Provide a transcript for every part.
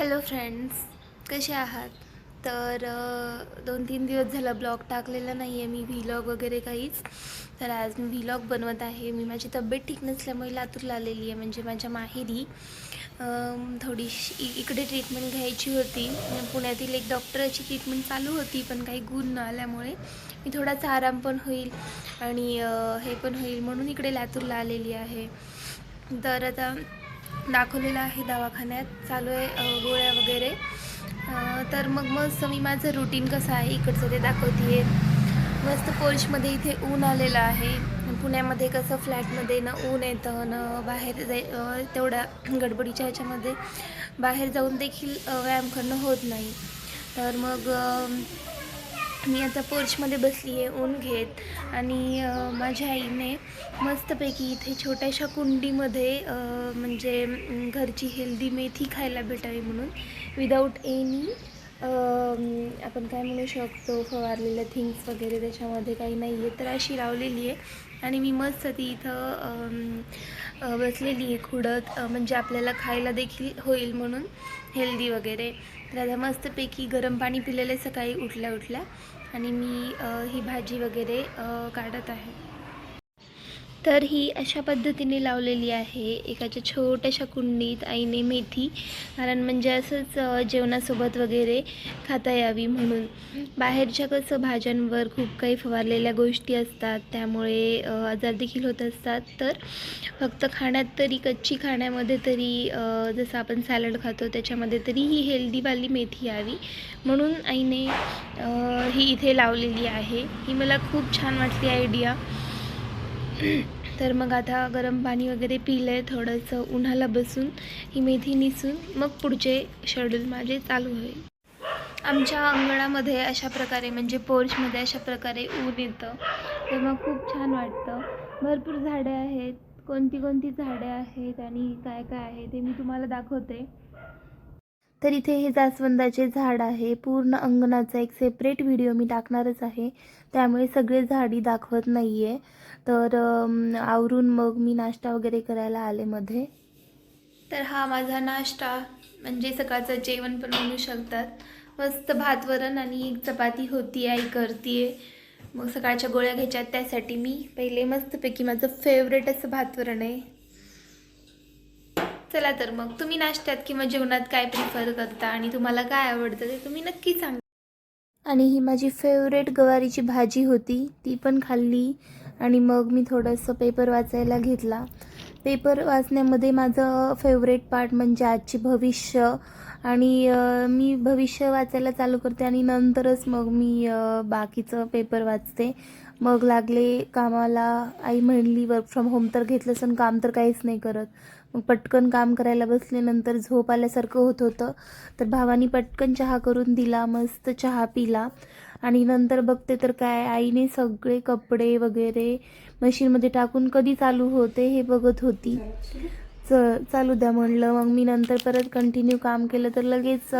Hello friends कसे आहात? तर दोन तीन दिवस झालं ब्लॉग टाकलेला नाही आहे मी व्हिलॉग वगैरे काहीच. तर आज मी व्हिलॉग बनवत आहे. मी माझी तब्येत ठीक नसल्यामुळे लातूरला आलेली आहे म्हणजे माझ्या माहेरी. थोडीशी इकडे ट्रीटमेंट घ्यायची होती. पुण्यातील एक डॉक्टराची ट्रीटमेंट चालू होती पण काही गुण न आल्यामुळे मी थोडासा आराम पण होईल आणि हे पण होईल म्हणून इकडे लातूरला आलेली आहे. तर आता दाखवलेलं आहे दवाखान्यात. चालू आहे गोळ्या वगैरे. तर मग मस्त मी माझं रुटीन कसं आहे? इकडचं ते दाखवते मस्त पोर्चमध्ये इथे ऊन आलेलं आहे. पुण्यामध्ये कसं फ्लॅटमध्ये ना ऊन येतं ना बाहेर जाय तेवढ्या गडबडीच्या ह्याच्यामध्ये बाहेर जाऊन देखील व्यायाम करणं होत नाही. तर मग मी आता पोर्चमध्ये बसली आहे ऊन घेत. आणि माझ्या आईने मस्तपैकी इथे छोट्याशा कुंडीमध्ये म्हणजे घरची हेल्दी मेथी खायला भेटावी म्हणून विदाऊट एनी आपण काय म्हणू शकतो फवारलेल्या थिंग्स वगैरे त्याच्यामध्ये काही नाही आहे तर अशी लावलेली आहे. आणि मी मस्त ती इथं बसलेली आहे खुडत म्हणजे आपल्याला खायला देखील होईल म्हणून हेल्दी वगैरे. तर आता मस्तपैकी गरम पाणी पिलेलं सकाळी उठल्या उठल्या आणि मी ही भाजी वगैरे काढत आहे. तर ही अशा पद्धतीने लावलेली आहे. एकाच्या छोट्याशा कुंडीत आईने मेथी कारण म्हणजे असंच जेवणासोबत वगैरे खाता यावी म्हणून. बाहेरच्या कसं भाज्यांवर खूप काही फवारलेल्या गोष्टी असतात त्यामुळे आजार देखील होत असतात. तर फक्त खाण्यात तरी कच्ची खाण्यामध्ये तरी जसं आपण सॅलड खातो त्याच्यामध्ये तरी ही हेल्दीवाली मेथी यावी. म्हणून आईने ही इथे लावलेली आहे. ही मला खूप छान वाटली आयडिया. तर मग आता गरम पाणी वगैरे पिलं आहे थोडंसं उन्हाला बसून ही मेथी निसून मग पुढचे शेड्यूल माझे चालू होईल. आमच्या अंगणामध्ये अशा प्रकारे म्हणजे पोर्चमध्ये अशा प्रकारे ऊन येतं. तेव्हा खूप छान वाटतं. भरपूर झाडे आहेत. कोणती कोणती झाडे आहेत आणि काय काय आहे ते मी तुम्हाला दाखवते. तर इथे हे जास्वंदाचे झाड आहे. पूर्ण अंगणाचा एक सेपरेट व्हिडिओ मी टाकणारच आहे. त्यामुळे सगळे झाडी दाखवत नाही आहे तर आवरून मग मी नाश्ता वगैरे करायला आले मध्ये. तर हा माझा नाश्ता म्हणजे सकाळचं जेवण पण म्हणू शकतात. मस्त भात वरण आणि एक चपाती होती आई करते मग सकाळच्या गोळ्या घ्यायच्या त्यासाठी मी पहिले मस्तपैकी माझं फेवरेट असं भात वरण आहे. चला तर मग तुम्ही नाश्त्यात किंवा जेवणात काय प्रिफर करता आणि तुम्हाला काय आवडतं ते तुम्ही नक्की सांगा. आणि ही माझी फेवरेट गवारीची भाजी होती ती पण खाल्ली. आणि मग मी थोडंसं पेपर वाचायला घेतला. पेपर वाचण्यामध्ये माझं फेवरेट पार्ट म्हणजे आजचे भविष्य. आणि मी भविष्य वाचायला चालू करते आणि नंतरच मग मी बाकीचं पेपर वाचते. मग लागले कामाला आई म्हणली वर्क फ्रॉम होम तर घेतलं आणि काम तर काहीच नाही करत. मग पटकन काम करायला बसले नंतर झोप आल्यासारखं होत होतं. तर भावानी पटकन चहा करून दिला मस्त चहा पिला. आणि नंतर बघते तर काय आईने सगळे कपडे वगैरे मशीनमध्ये टाकून कधी चालू होते हे बघत होती. च चालू द्या म्हणलं. मग मी नंतर परत कंटिन्यू काम केलं तर लगेच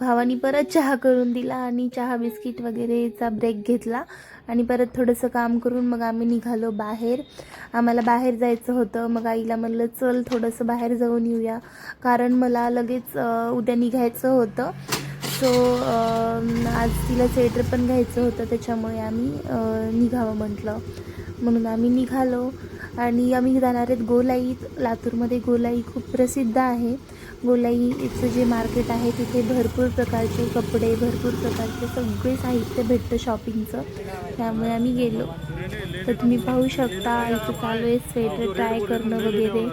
भावानी परत चहा करून दिला आणि चहा बिस्किट वगैरेचा ब्रेक घेतला. आणि परत थोडंसं काम करून मग आम्ही निघालो बाहेर. आम्हाला बाहेर जायचं होतं. मग आईला म्हणलं चल थोडंसं बाहेर जाऊन येऊया. कारण मला लगेच उद्या निघायचं होतं. सो आज तिला स्वेटर पण घ्यायचं होतं. त्याच्यामुळे आम्ही निघावं म्हटलं. म्हणून आम्ही निघालो. आणि आम्ही जाणार आहेत गोलाई लातूरमध्ये गोलाई खूप प्रसिद्ध आहे. गोलाईचं जे मार्केट आहे तिथे भरपूर प्रकारचे कपडे भरपूर प्रकारचे सगळे साहित्य भेटतं शॉपिंगचं त्यामुळे आम्ही गेलो. तर तुम्ही पाहू शकता इथं चालू आहे स्वेटर ट्राय करणं वगैरे.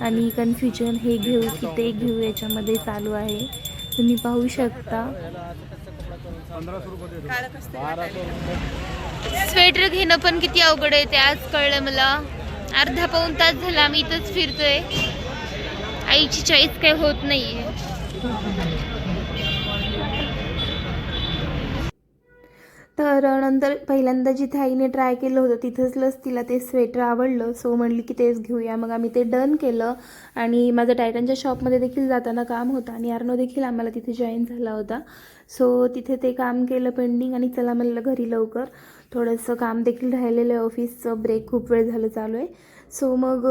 आणि कन्फ्युजन हे घेऊ की ते घेऊ याच्यामध्ये चालू आहे. तुम्ही पाहू शकता. स्वेटर घेणं पण किती अवघड आहे ते आज कळलं मला. अर्धा पाऊन तास झाला आम्ही इथंच फिरतोय. आईची चॉईस काही होत नाहीये. तर नंतर पहिल्यांदा जिथे आईने ट्राय केलं होतं तिथंच तिला ते स्वेटर आवडलं. सो म्हणली की तेच घेऊया. मग आम्ही ते डन केलं. आणि माझं टायटनच्या शॉपमध्ये देखील जाताना काम होतं. आणि अर्नो देखील आम्हाला तिथे जॉईन झाला होता. सो तिथे ते काम केलं पेंडिंग आणि चला म्हणलं घरी लवकर. थोडंसं काम देखील राहिलेलं आहे. ऑफिसचं ब्रेक खूप वेळ झालं चालू आहे. सो मग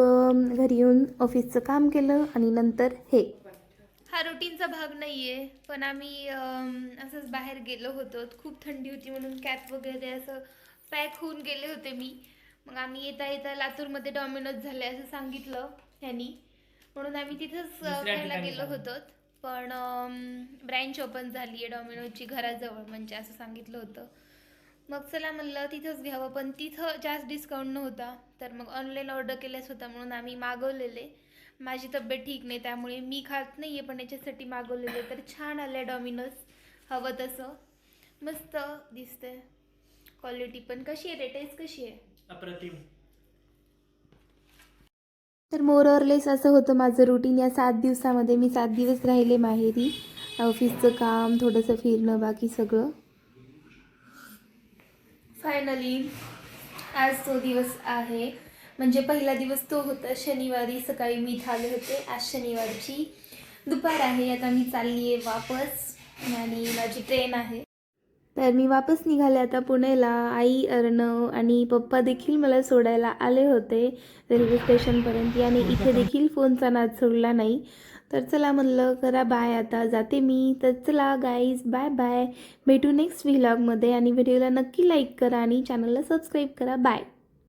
घरी येऊन ऑफिसचं काम केलं. आणि नंतर हे हा रुटीनचा भाग नाही आहे पण आम्ही असंच बाहेर गेलो होतो. खूप थंडी होती म्हणून कॅप वगैरे असं पॅक होऊन गेले होते मी. मग आम्ही येता येता लातूरमध्ये डॉमिनोज झाले असं सांगितलं ह्यांनी म्हणून आम्ही तिथंच खायला गेलो. होतो पण ब्रँच ओपन झाली आहे डॉमिनोजची घराजवळ म्हणजे असं सांगितलं होतं. मग चला म्हणलं तिथंच घ्यावं. पण तिथं जास्त डिस्काउंट नव्हता. तर मग ऑनलाईन ऑर्डर केल्याच होता म्हणून आम्ही मागवलेले. माझी तब्येत ठीक नाही त्यामुळे मी खात नाही आहे पण याच्यासाठी मागवलेले तर छान आलं डॉमिनोज हवं तसं. मस्त दिसतंय. क्वालिटी पण. कशी आहे रे? टेस्ट कशी आहे? अप्रतिम. तर मोर ऑरलेस असं होतं माझं रुटीन या सात दिवसामध्ये मी सात दिवस राहिले माहेरी. ऑफिसचं काम थोडंसं फिरणं बाकी सगळं. फायनली आज तो दिवस आहे. म्हणजे पहिला दिवस तो होता शनिवारी सकाळी मी आले होते. आज शनिवारची दुपार आहे. आता मी चालली आहे वापस आणि माझी ट्रेन आहे. तर मी वापस निघाले आता पुण्याला आई अर्णव आणि पप्पा देखील मला सोडायला आले होते रेल्वे स्टेशनपर्यंत. याने इथे देखील फोनचा नाद सोडला नाही. तर चला म्हणलं करा बाय आता. जाते मी. तर चला गाईज बाय बाय भेटू नेक्स्ट व्हिलॉगमध्ये आणि व्हिडिओला नक्की लाईक करा आणि चॅनलला सबस्क्राईब करा. बाय